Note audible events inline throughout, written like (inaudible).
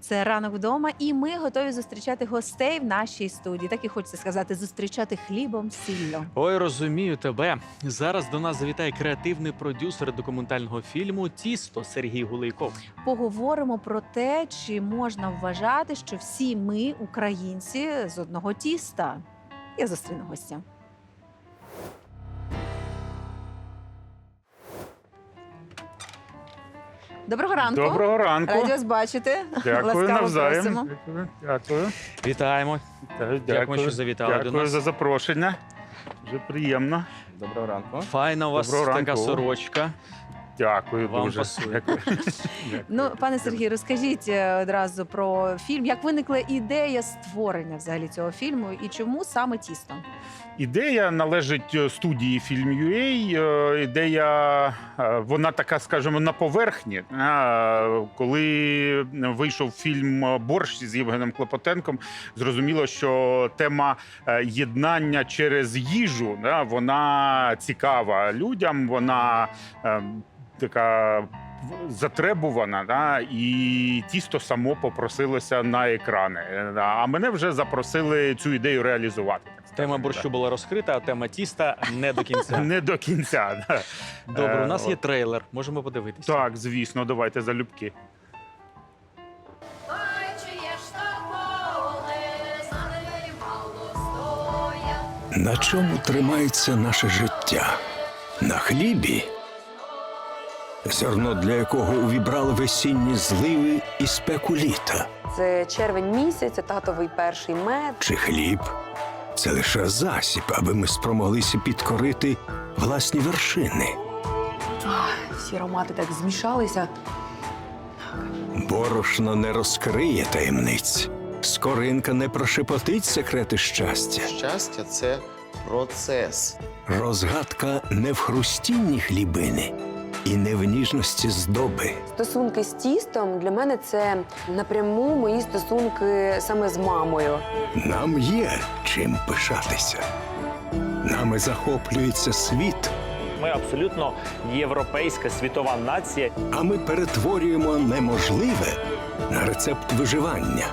Це ранок вдома, і ми готові зустрічати гостей в нашій студії. Так і хочеться сказати, зустрічати хлібом сіллю. Ой, розумію тебе. Зараз до нас завітає креативний продюсер документального фільму Тісто Сергій Гулейков. Поговоримо про те, чи можна вважати, що всі ми, українці, з одного тіста. Я зустріну гостя. Доброго ранку. Доброго ранку. Раді вас бачити. Дякую Ласкаво навзаєм. просимо. Дякую. Дякую. Вітаємо. Дякую, Дякую, що завітали Дякую до нас. за запрошення. Дуже приємно. Доброго ранку. Файна у вас Доброго така ранку. сорочка. Дякую Вам дуже. пасує. Дякую. Ну, пане Сергій, розкажіть е, одразу про фільм. Як виникла ідея створення взагалі цього фільму і чому саме тісто? Ідея належить е, студії Film.ua. Е, Ідея, е, вона така, скажімо, на поверхні. Коли вийшов фільм Борщ з Євгеном Клопотенком, зрозуміло, що тема е, єднання через їжу да, вона цікава людям. Вона е, така. Затребувана, да, і тісто само попросилося на екрани. Е, да, А мене вже запросили цю ідею реалізувати. Тема борщу була розкрита, а тема тіста не до кінця. (laughs) Не до кінця. Да. Добре, у Е, нас є трейлер. Можемо подивитися. Так, звісно, давайте залюбки. Ой, чиє ж то поле, за нею мало стоя. На чому тримається наше життя? На хлібі, зерно для якого увібрали весінні зливи і спеку літа. Це червень місяць, це татовий перший мед. Чи хліб це лише засіб, аби ми спромоглися підкорити власні вершини. Ах, всі аромати так змішалися. Борошно не розкриє таємниць, скоринка не прошепотить секрети щастя. Щастя це процес. Розгадка не в хрустінні хлібини і не в ніжності здоби. Стосунки з тістом для мене це напряму мої стосунки саме з мамою. Нам є чим пишатися. Нами захоплюється світ, Ми абсолютно європейська світова нація. а ми перетворюємо неможливе на рецепт виживання.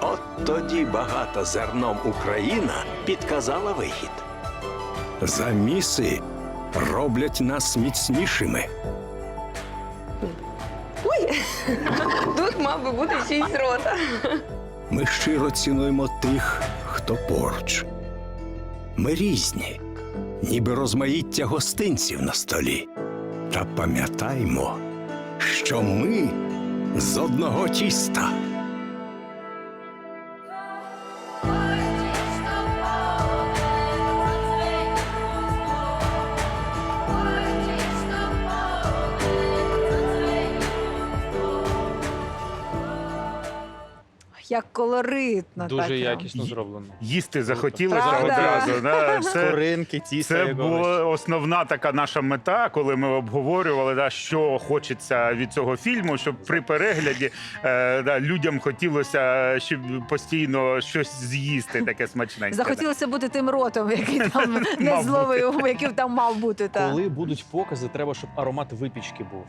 От тоді багата зерном Україна підказала вихід. Заміси роблять нас міцнішими. Тут мав би бути чийсь рота. Ми щиро цінуємо тих, хто поруч. Ми різні, ніби розмаїття гостинців на столі. Та пам'ятаймо, що ми з одного тіста. Як колоритно. Дуже так, якісно зроблено. Їсти захотілося Правда? одразу. Да. Це, Скоринки, тіста це була основна така наша мета, коли ми обговорювали, да, що хочеться від цього фільму, щоб при перегляді е, да, людям хотілося щоб постійно щось з'їсти, таке смачненьке. Захотілося бути тим ротом, який там не Мав зловив, який там мав бути. Та. Коли будуть покази, треба, щоб аромат випічки був.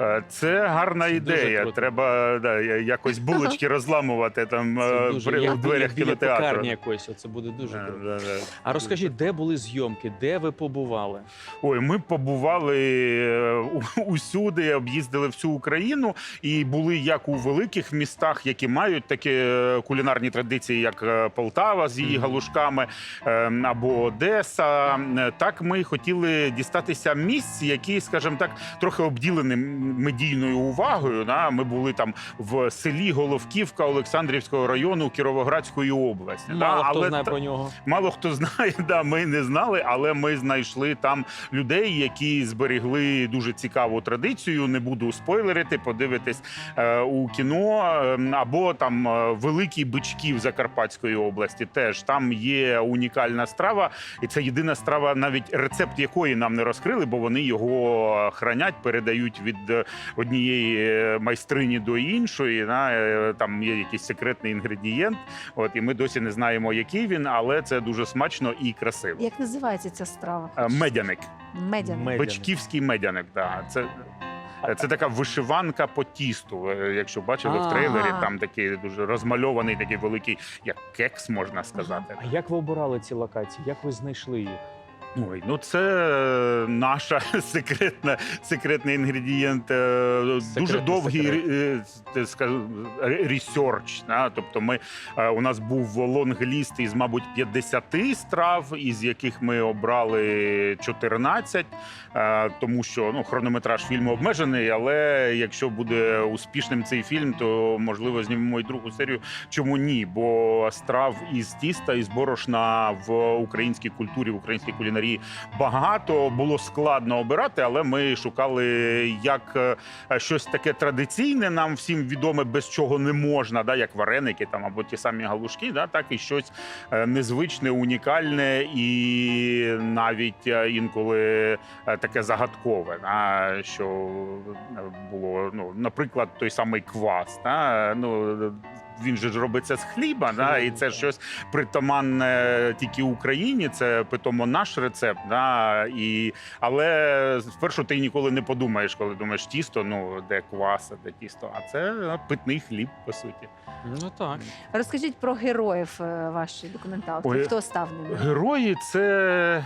Е, Це гарна ідея. круто. Треба да, я- якось (laughs) булочки розламувати там е, дуже при, як у дверях біля кінотеатру. пекарні якоїсь. Це буде дуже круто. да, да. А розкажіть, де були зйомки, де ви побували? Ой, ми побували е, у- усюди, об'їздили всю Україну і були як у великих містах, які мають такі е, кулінарні традиції, як е, Полтава з її Мгм. галушками е, або Одеса. Е, Так ми хотіли дістатися місць, які, скажімо так, трохи обділені м- медійною увагою. Да? Ми були там в селі Головківка Олександрівського району Кіровоградської області. да? Мало хто Але знає та- про нього. Мало хто знає, (laughs) да, ми не знали, але ми знайшли там людей, які зберегли дуже цікаву традицію. Не буду спойлерити, подивитись е, у кіно е, або там е, великий бичків Закарпатської області. Теж там є унікальна страва, і це єдина страва, навіть рецепт якої нам не розкрили, бо вони його хранять, передають від однієї е, майстрині до іншої. Да, е, там є якийсь секретний інгредієнт. От і ми досі не знаємо, який він, але це дуже смачно і красиво. Як називається ця страва? Е, Медяник, Медян. Медяник. бичківський медяник. Да. Це Це така вишиванка по тісту. Якщо бачили в трейлері, там такий дуже розмальований, такий великий, як кекс, можна сказати. А як ви обирали ці локації? Як ви знайшли їх? Ой, ну це е, наша (laughs) секретна, секретний інгредієнт. е, Дуже Секретний довгий секрет. е, е, скажу, ре- ресерч. Да? Тобто, ми е, у нас був лонг-ліст із, мабуть, 50 страв, із яких ми обрали 14, е, тому що ну, хронометраж фільму обмежений. Але якщо буде успішним цей фільм, то можливо знімемо і другу серію. Чому ні? Бо страв із тіста, із борошна в українській культурі, в українській кулінарії багато було складно обирати, але ми шукали як е, щось таке традиційне, нам всім відоме, без чого не можна, да, як вареники там або ті самі галушки, да, так і щось е, незвичне, унікальне і навіть е, інколи таке загадкове, да, що було, ну, наприклад, той самий квас. Да, ну, він же ж робиться з хліба, да, і це щось притаманне тільки Україні. Це питомо наш рецепт. Да, і, але спершу ти ніколи не подумаєш, коли думаєш тісто, ну де квас, а де тісто. А це е, питний хліб, по суті. Ну так. Розкажіть про героїв е, вашої документалки. Ой, Хто став ними? Герої це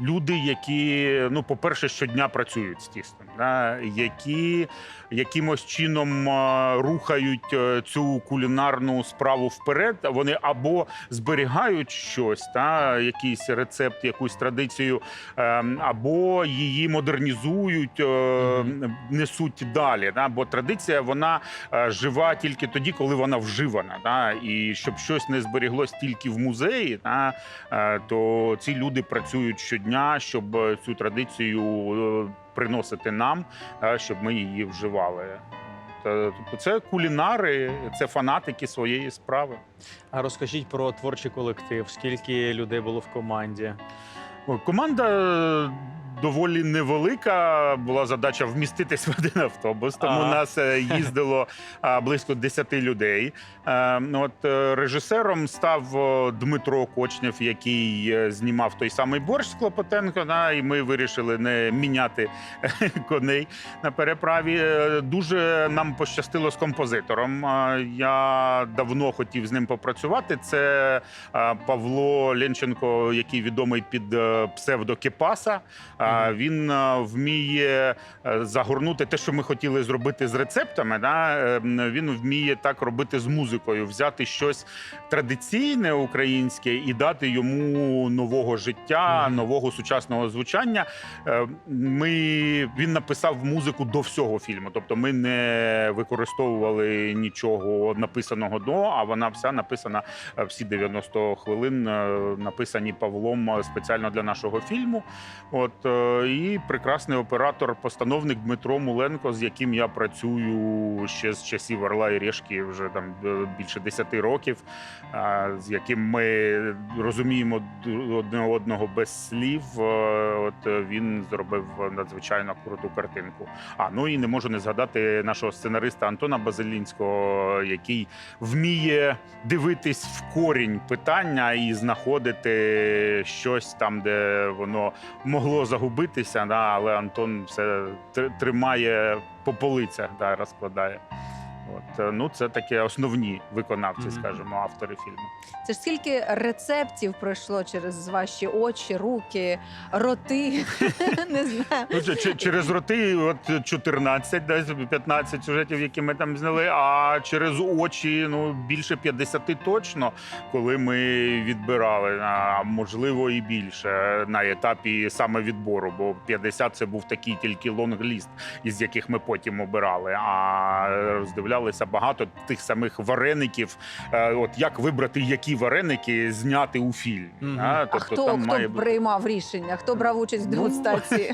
люди, які, ну, по-перше, щодня працюють з тістом, да, які якимось чином рухають е, цю кулінарну справу вперед. Вони або зберігають щось, та, якийсь рецепт, якусь традицію, ем, або її модернізують, е, несуть далі. Да, бо традиція вона е, жива тільки тоді, коли вона вживана. Да, і щоб щось не зберіглось тільки в музеї, да, то ці люди працюють щодня, щоб е, цю традицію е, приносити нам, е, щоб ми її вживали. Тобто це кулінари, це фанатики своєї справи. А розкажіть про творчий колектив. Скільки людей було в команді? Команда доволі невелика. Була задача вміститись в один автобус, тому Ага. нас е, їздило близько 10 людей. Е, ну, От е, режисером став Дмитро Кочнєв, який е, знімав той самий борщ з Клопотенко. Да, і ми вирішили не міняти коней на переправі. Дуже нам пощастило з композитором. Я давно хотів з ним попрацювати. Це Павло Ленченко, який відомий під псевдо Кепаса. Е, Він е, вміє е, загорнути те, що ми хотіли зробити з рецептами. Да? е, Він вміє так робити з музикою, взяти щось традиційне українське і дати йому нового життя, нового сучасного звучання. Е, Ми він написав музику до всього фільму, тобто ми не використовували нічого написаного до, а вона вся написана всі 90 хвилин, написані Павлом спеціально для нашого фільму. От е, і прекрасний оператор, постановник Дмитро Муленко, з яким я працюю ще з часів Орла і Решки, вже там е, більше 10 років, е, з яким ми розуміємо одне одного без слів. Е, От е, він зробив надзвичайно круту картинку. А ну і не можу не згадати нашого сценариста Антона Базилінського, який вміє дивитись в корінь питання і знаходити щось там, де воно могло загубитися. Да, але Антон все тримає по полицях, да, розкладає. От, е, ну, це таке основні виконавці, Мгм. скажімо, автори фільму. Це ж скільки рецептів пройшло через ваші очі, руки, роти. (laughs) Не знаю. Ну, че- че- через роти от 14, десь 15 сюжетів, які ми там зняли, а через очі ну більше 50 точно, коли ми відбирали, а можливо і більше на етапі саме відбору, бо 50 це був такий тільки лонгліст, із яких ми потім обирали. А роздивлялися багато тих самих вареників. Е, От як вибрати, які вареники зняти у фільмі. Мгм. А Тобто хто, там хто має приймав рішення? Хто брав участь в Ну, дегустації?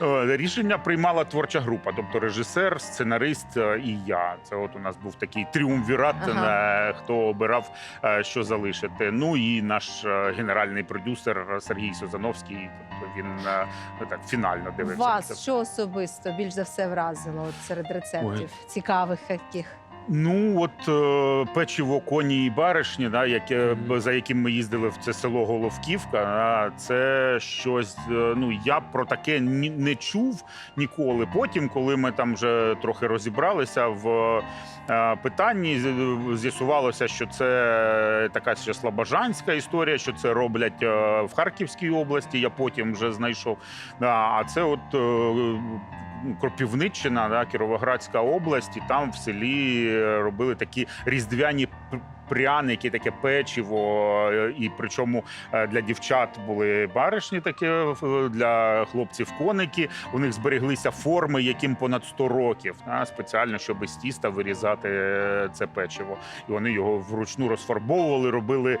(laughs) Рішення приймала творча група, тобто режисер, сценарист е, і я. Це от у нас був такий тріумвірат, Ага. е, хто обирав, що залишити. Ну і наш генеральний продюсер Сергій Созановський. Тобто він ну, так фінально дивився. Вас що особисто більш за все вразило от серед рецептів? Цікавих яких? Ну, от е, печиво коні і баришні, да, яке, за яким ми їздили в це село Головківка, а, це щось. е, Ну, я про таке ні, не чув ніколи. Потім, коли ми там вже трохи розібралися в е, питанні, з- з'ясувалося, що це така ще слобожанська історія, що це роблять е, в Харківській області. Я потім вже знайшов. Да, а це от. е, Кропівниччина, да, Кіровоградська область, і там в селі е, робили такі різдвяні пряники, таке печиво. е, І причому е, для дівчат були баришні, такі е, для хлопців коники. У них збереглися форми, яким понад 100 років, да, спеціально, щоб із тіста вирізати це печиво. І вони його вручну розфарбовували, робили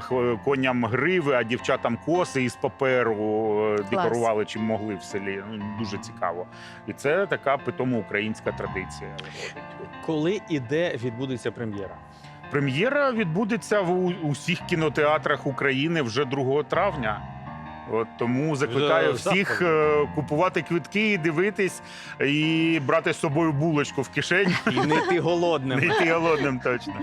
х- коням гриви, а дівчатам коси із паперу декорували чим могли в селі. Ну, дуже цікаво. І це така питомо українська традиція. Коли і де відбудеться прем'єра? Прем'єра відбудеться в усіх кінотеатрах України вже 2 травня. От тому закликаю Вже всіх е, купувати квитки, дивитись і брати з собою булочку в кишені. І не ти Не голодним. йти голодним точно.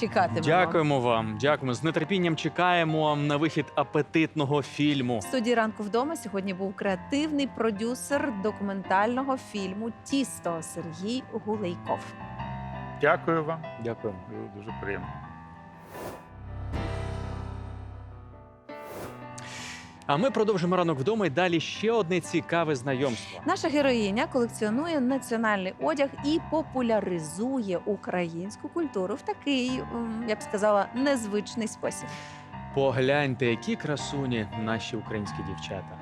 Чекатимемо. Дякуємо вам. Дякуємо. З нетерпінням чекаємо на вихід апетитного фільму. В студії ранку вдома сьогодні був креативний продюсер документального фільму Тісто Сергій Гулейков. Дякую вам. Дякуємо. Було дуже приємно. А ми продовжимо ранок вдома і далі ще одне цікаве знайомство. Наша героїня колекціонує національний одяг і популяризує українську культуру в такий, м, я б сказала, незвичний спосіб. Погляньте, які красуні наші українські дівчата.